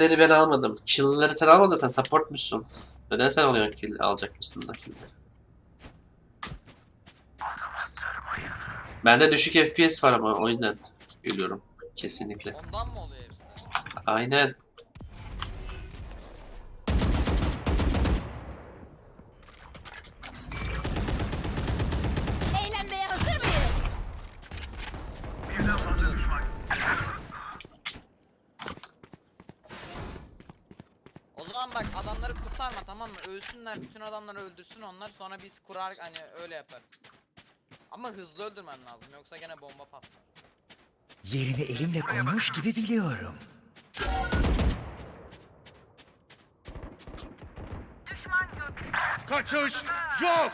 Kill'leri ben almadım. Kill'leri sen almadın sen supportmuşsun. Neden sen alıyorsun kill alacak mısın da kill'leri? Bende düşük FPS var ama o yüzden ölüyorum. Kesinlikle. Ondan mı oluyor hepsi? Aynen. O zaman bak adamları kurtarma tamam mı? Ölsünler bütün adamları öldürsün onlar sonra biz kurar hani öyle yaparız. Ama hızlı öldürmen lazım yoksa gene bomba patlar. Yerini elimle koymuş gibi biliyorum. Kaçış yok.